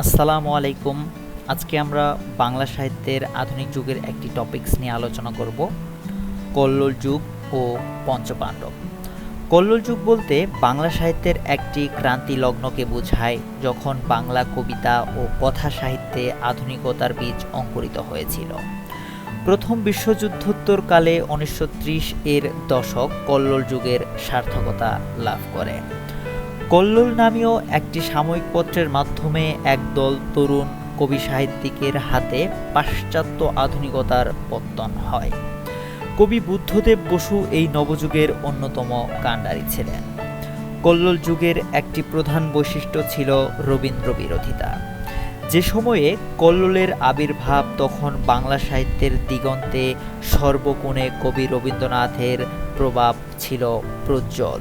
আসসালামু আলাইকুম। আজকে আমরা বাংলা সাহিত্যের আধুনিক যুগের একটি টপিকস নিয়ে আলোচনা করব, কল্লোল যুগ ও পঞ্চপাণ্ডব। কল্লোল যুগ বলতে বাংলা সাহিত্যের একটি ক্রান্তি লগ্নকে বোঝায় যখন বাংলা কবিতা ও কথা সাহিত্যে আধুনিকতার বীজ অঙ্কুরিত হয়েছিল। প্রথম বিশ্বযুদ্ধোত্তরকালে উনিশশো ত্রিশ এর দশক কল্লোল যুগের সার্থকতা লাভ করে। কল্লোল নামীয় একটি সাময়িক পত্রের মাধ্যমে একদল তরুণ কবি সাহিত্যিকের হাতে পাশ্চাত্য আধুনিকতার পত্তন হয়। কবি বুদ্ধদেব বসু এই নবযুগের অন্যতম কাণ্ডারি ছিলেন। কল্লোল যুগের একটি প্রধান বৈশিষ্ট্য ছিল রবীন্দ্র বিরোধিতা। যে সময়ে কল্লোলের আবির্ভাব তখন বাংলা সাহিত্যের দিগন্তে সর্বকোণে কবি রবীন্দ্রনাথের প্রভাব ছিল প্রজ্জ্বল।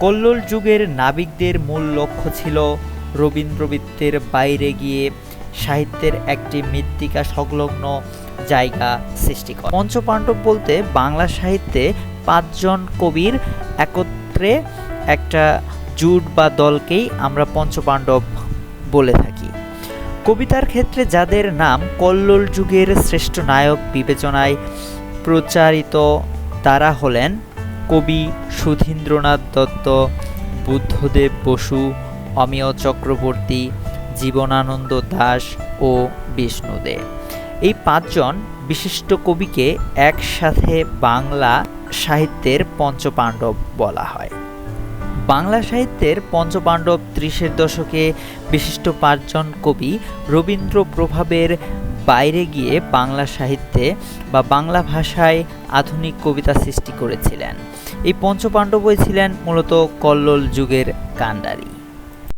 কল্লোল যুগের নাবিকদের মূল লক্ষ্য ছিল রবীন্দ্রবৃত্তের বাইরে গিয়ে সাহিত্যের একটি মৃত্তিকা সংলগ্ন জায়গা সৃষ্টি করে। পঞ্চপাণ্ডব বলতে বাংলা সাহিত্যে পাঁচজন কবির একত্রে একটা জুট বা দলকেই আমরা পঞ্চপাণ্ডব বলে থাকি। কবিতার ক্ষেত্রে যাদের নাম কল্লোল যুগের শ্রেষ্ঠ নায়ক বিবেচনায় প্রচারিত তারা হলেন কবি সুধীন্দ্রনাথ দত্ত, বুদ্ধদেব বসু, অমিয় চক্রবর্তী, জীবনানন্দ দাস ও বিষ্ণুদে। এই পাঁচজন বিশিষ্ট কবিকে একসাথে বাংলা সাহিত্যের পঞ্চপাণ্ডব বলা হয়। বাংলা সাহিত্যের পঞ্চপাণ্ডব ত্রিশের দশকে বিশিষ্ট পাঁচজন কবি রবীন্দ্র প্রভাবের বাইরে গিয়ে বাংলা সাহিত্যে বা বাংলা ভাষায় আধুনিক কবিতা সৃষ্টি করেছিলেন। এই পঞ্চপাণ্ডবই ছিলেন মূলত কল্লোল যুগের কাণ্ডারি